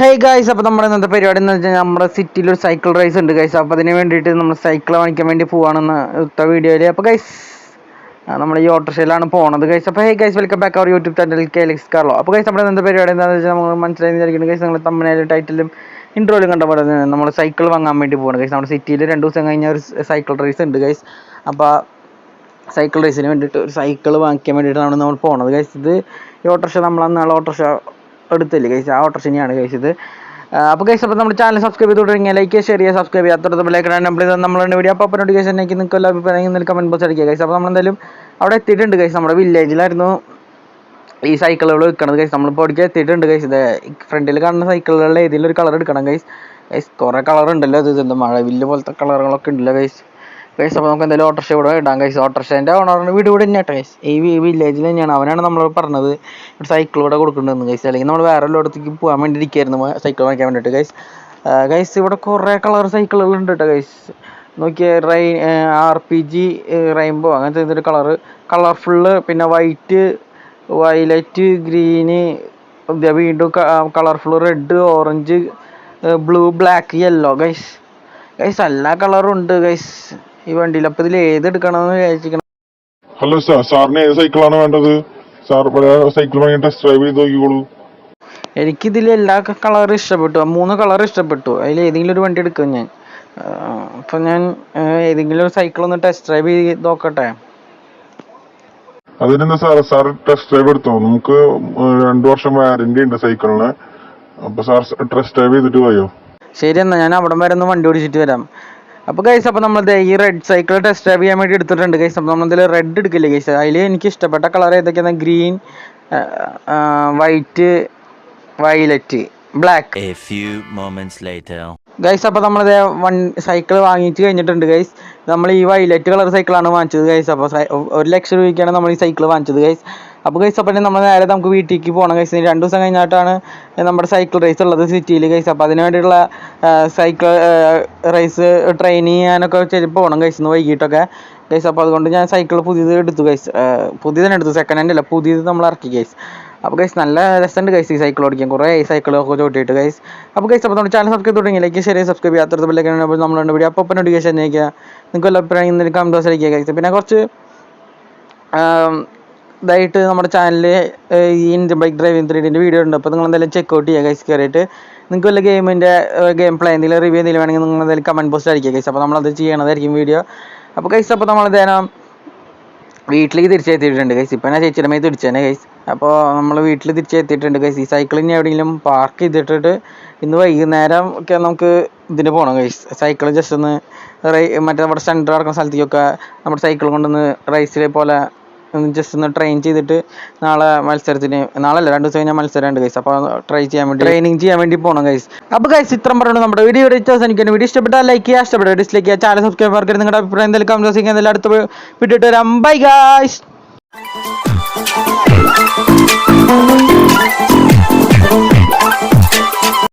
Hey guys അപ്പോൾ നമ്മുടെ ഇന്നത്തെ പരിപാടി എന്ന് വെച്ചാൽ നമ്മുടെ സിറ്റിയിൽ ഒരു സൈക്കിൾ റേസ് ഉണ്ട് ഗൈസ് അപ്പോൾ അതിന് വേണ്ടിയിട്ട് നമ്മൾ സൈക്കിൾ വാങ്ങിക്കാൻ വേണ്ടി പോവാണെന്ന് ഇത്ത വീഡിയോയിൽ അപ്പോൾ ഗൈസ് നമ്മൾ ഈ ഓട്ടോറിക്ഷയിലാണ് പോണത് ഗൈസ് അപ്പോൾ hey guys welcome back our YouTube channel K X Carlo അപ്പോൾ ഗൈസ് നമ്മുടെ ഇന്നത്തെ പരിപാടി എന്താണെന്ന് വെച്ചാൽ നമ്മൾ മനസ്സിലായി വിചാരിക്കുന്നത് ഗൈസ് നിങ്ങൾ തമ്മിലും ടൈറ്റിലും ഇൻട്രോയിലും കണ്ട പോലെ നമ്മൾ സൈക്കിൾ വാങ്ങാൻ വേണ്ടി പോകണം ഗൈസ് നമ്മുടെ സിറ്റിയിൽ രണ്ട് ദിവസം കഴിഞ്ഞ ഒരു സൈക്കിൾ റേസ് ഉണ്ട് ഗൈസ് അപ്പോൾ സൈക്കിൾ റേസിന് വേണ്ടിയിട്ട് ഒരു സൈക്കിൾ വാങ്ങിക്കാൻ വേണ്ടിയിട്ടാണ് നമ്മൾ പോണത് ഗൈസ് ഇത് ഈ ഓട്ടോറിക്ഷ നമ്മൾ അന്നാൾ ഓട്ടോറിക്ഷ എടുത്തില്ലേ കഴിച്ചത് ആ ഓട്ടർ ശനിയാണ് കഴിച്ചത് അപ്പോൾ ഗൈസ് അപ്പോൾ നമ്മുടെ ചാനൽ സബ്സ്ക്രൈബ് ചെയ്ത് തുടങ്ങിയാൽ ലൈക്ക് ഷെയർ ചെയ്യുക സബ്സ്ക്രൈബ് ചെയ്യുക. അത്ര ലൈക്ക് നമ്മൾ നമ്മളുടെ വീഡിയോ അപ്പോൾ നോട്ടിഫിക്കേഷൻ എനിക്ക് നിങ്ങൾക്ക് എല്ലാ അഭിപ്രായം കമന്റ് ബോക്സ് അടിക്കുക കഴിച്ചത് അപ്പോൾ നമ്മളെന്തായാലും അവിടെ എത്തിയിട്ടുണ്ട് കഴിച്ചത് നമ്മുടെ വില്ലേജിലായിരുന്നു ഈ സൈക്കിളുകൾ വെക്കണത് കഴിച്ച് നമ്മളിപ്പോൾ ഓടിക്കാൻ എത്തിയിട്ടുണ്ട് കഴിച്ചത് ഫ്രണ്ടിൽ കാണുന്ന സൈക്കിളുകളിൽ ഏതെങ്കിലും ഒരു കളർ എടുക്കണം കഴിച്ച് കുറേ കളർ ഉണ്ടല്ലോ. ഇത് മഴ മഴവില്ല് പോലത്തെ കളറുകളൊക്കെ ഉണ്ടല്ലോ ഗൈസ് ഗൈസ് അപ്പോൾ നമുക്ക് എന്തായാലും ഓട്ടോറിക്ഷ ഇവിടെ ഇടാം ഗൈസ് ഓട്ടോറിക്ഷേന്റെ ഓണറിന്റെ വീട് ഇവിടെ തന്നെയാട്ടോ ഗൈസ് ഈ വില്ലേജിൽ തന്നെയാണ്. അവനാണ് നമ്മൾ പറഞ്ഞത് സൈക്കിൾ ഇവിടെ കൊടുക്കുന്നുണ്ടെന്ന് ഗൈസ് അല്ലെങ്കിൽ നമ്മൾ വേറെ എല്ലായിടത്തേക്ക് പോകാൻ വേണ്ടി ഇരിക്കുകയായിരുന്നു സൈക്കിൾ വാങ്ങിക്കാൻ വേണ്ടിയിട്ട് ഗൈസ് ഗൈസ് ഇവിടെ കുറേ കളർ സൈക്കിളുകൾ ഉണ്ട് കേട്ടോ ഗൈസ് നോക്കിയേ റൈ ആർ പി ജി റെയിൻബോ അങ്ങനത്തെ ഇതൊരു കളർ കളർഫുള്ള് പിന്നെ വൈറ്റ് വയലറ്റ് ഗ്രീന് വീണ്ടും colourful red orange blue black yellow guys guys എല്ലാ കളറും ഉണ്ട് ഗൈസ് ഈ വണ്ടിയിൽ. അപ്പൊ ഇതിൽ ഏത് എടുക്കണമെന്ന് വിചാരിച്ചിരിക്കണം ഹലോ സാർ സാറിന് ഏത് സൈക്കിളാണ് വേണ്ടത്? സാർ സൈക്കിൾ വാങ്ങി ടെസ്റ്റ് ഡ്രൈവ് ചെയ്ത് നോക്കിക്കോളൂ. എനിക്കിതിൽ എല്ലാ കളറും ഇഷ്ടപ്പെട്ടു. മൂന്ന് കളർ ഇഷ്ടപ്പെട്ടു. അതിൽ ഏതെങ്കിലും ഒരു വണ്ടി എടുക്കും ഞാൻ. അപ്പൊ ഞാൻ ഏതെങ്കിലും ഒരു സൈക്കിൾ ഒന്ന് ടെസ്റ്റ് ഡ്രൈവ് ചെയ്ത് നോക്കട്ടെ. അതിനെന്താ സാർ? സാർ ടെസ്റ്റ് ഡ്രൈവ് എടുത്തോ? നമുക്ക് രണ്ടു വർഷം വാരണ്ടി ഉണ്ട് സൈക്കിളിന് അപ്പൊ സാർ ടെസ്റ്റ് ഡ്രൈവ് ചെയ്തിട്ട് പോയോ? ശരി എന്നാ ഞാൻ അവിടം വരെ ഒന്ന് വണ്ടി ഓടിച്ചിട്ട് വരാം. അപ്പോൾ ഗൈസ് അപ്പോൾ നമ്മൾ ഈ റെഡ് സൈക്കിൾ ടെസ്റ്റ് ഡ്രൈവ് ചെയ്യാൻ വേണ്ടി എടുത്തിട്ടുണ്ട് ഗൈസ് അപ്പോൾ നമ്മളിതിൽ റെഡ് എടുക്കില്ലേ ഗൈസ് അതിൽ എനിക്ക് ഇഷ്ടപ്പെട്ട കളർ ഏതൊക്കെയാണ് green white violet black. Guys അപ്പോൾ നമ്മൾ വൺ സൈക്കിൾ വാങ്ങിച്ച് കഴിഞ്ഞിട്ടുണ്ട് ഗൈസ് നമ്മൾ ഈ വൈലറ്റ് കളർ സൈക്കിളാണ് വാങ്ങിച്ചത് ഗൈസ് അപ്പോൾ ഒരു ലക്ഷം രൂപയ്ക്കാണ് നമ്മൾ ഈ സൈക്കിൾ വാങ്ങിച്ചത് ഗൈസ് അപ്പോൾ ഗൈസ് അപ്പോൾ നമ്മൾ നേരെ നമുക്ക് വീട്ടിലേക്ക് പോകണം ഗൈസ് രണ്ട് ദിവസം കഴിഞ്ഞിട്ടാണ് നമ്മുടെ സൈക്കിൾ റേസ് ഉള്ളത് സിറ്റിയിൽ ഗൈസ് അപ്പോൾ അതിന് വേണ്ടിയിട്ടുള്ള സൈക്കിൾ റേസ് ട്രെയിൻ ചെയ്യാനൊക്കെ ചെയ്ത് പോകണം ഇന്ന് വൈകിട്ടൊക്കെ. ഗൈസ് അപ്പോൾ അതുകൊണ്ട് ഞാൻ സൈക്കിൾ പുതിയത് എടുത്തു ഗൈസ് പുതിയത് തന്നെ എടുത്തു. സെക്കൻഡ് ഹാൻഡ് അല്ല പുതിയത് നമ്മൾ ഇറക്കി ഗൈസ് അപ്പോൾ ഗൈസ് നല്ല രസമുണ്ട് ഗൈസ് ഈ സൈക്കിൾ ഓടിക്കാൻ. കുറേ ഈ സൈക്കിളൊക്കെ ചോട്ടിയിട്ട് ഗൈസ് അപ്പോൾ ഗൈസ് അപ്പോൾ നമ്മുടെ ചാനൽ സബ്സ്ക്രൈബ് തുടങ്ങി ലൈക്ക് ഷെയർ സബ്സ്ക്രൈബ് ചെയ്യാത്ത ബില്ലേക്കാണ് അപ്പോൾ നമ്മളുണ്ട് വീഡിയോ അപ്പോൾ നോട്ടിഫിക്കേഷൻ അയക്കുക നിങ്ങൾക്ക് വല്ല അഭിപ്രായം ഇന്നലെ കമന്റ് ബോക്സിൽ അയക്കുക ഗൈസ് പിന്നെ കുറച്ച് ഇതായിട്ട് നമ്മുടെ ചാനലിൽ ഈ ഇന്ത്യൻ ബൈക്ക് ഡ്രൈവിംഗ് ത്രീഡിന്റെ വീഡിയോ ഉണ്ട്. അപ്പോൾ നിങ്ങൾ എന്തായാലും ചെക്ക് ഔട്ട് ചെയ്യുക ഗൈസ് കയറിയിട്ട് നിങ്ങൾക്ക് വല്ല ഗെയിമിന്റെ ഗെയിം പ്ലേ എന്തെങ്കിലും റിവ്യൂ എന്തെങ്കിലും വേണമെങ്കിൽ നിങ്ങൾ എന്തായാലും കമന്റ് പോസ്റ്റ് അടിക്കുക ഗൈസ് അപ്പോൾ നമ്മളത് ചെയ്യണതായിരിക്കും വീഡിയോ അപ്പോൾ ഗൈസ് അപ്പോൾ നമ്മൾ ഇതേനം വീട്ടിലേക്ക് തിരിച്ചെത്തിയിട്ടുണ്ട് ഗൈസ് ഇപ്പോൾ ഞാൻ ചേച്ചിയുടെ മേത്ത് തിരിച്ചേനെ ഗൈസ് അപ്പോൾ നമ്മൾ വീട്ടിൽ തിരിച്ചെത്തിയിട്ടുണ്ട് ഗൈസ് ഈ സൈക്കിളിന് എവിടെയെങ്കിലും പാർക്ക് ചെയ്തിട്ടിട്ട് ഇന്ന് വൈകുന്നേരം ഒക്കെ നമുക്ക് ഇതിന് പോകണം ഗൈസ് സൈക്കിൾ ജസ്റ്റ് ഒന്ന് റൈ മറ്റേ നമ്മുടെ സെന്റർ നടക്കുന്ന സ്ഥലത്തേക്കൊക്കെ നമ്മുടെ സൈക്കിൾ കൊണ്ടൊന്ന് റേസിലെ പോലെ ജസ്റ്റ് ഒന്ന് ട്രെയിൻ ചെയ്തിട്ട് നാളെ മത്സരത്തിന് നാളെ അല്ല രണ്ട് ദിവസം കഴിഞ്ഞാൽ മത്സരം ഉണ്ട് ഗൈസ് അപ്പോൾ ട്രൈ ചെയ്യാൻ വേണ്ടി ട്രെയിനിങ് ചെയ്യാൻ വേണ്ടി പോകണം ഗൈസ് അപ്പോൾ ഗൈസ് ഇത്രയും പറഞ്ഞു നമ്മുടെ വീഡിയോ എനിക്ക് വീഡിയോ ഇഷ്ടപ്പെട്ടാൽ ലൈക്ക് ചെയ്യുക ഇഷ്ടപ്പെട്ട ഡിസ്ലൈക്ക് ചെയ്യുക. ചാനൽ സബ്സ്ക്രൈബ് ആർക്കും നിങ്ങളുടെ അഭിപ്രായം എന്തെങ്കിലും കമന്റ് ചെയ്യുക എന്തെങ്കിലും അടുത്ത വീഡിയോ ഇട്ട് വരാം. Bye you.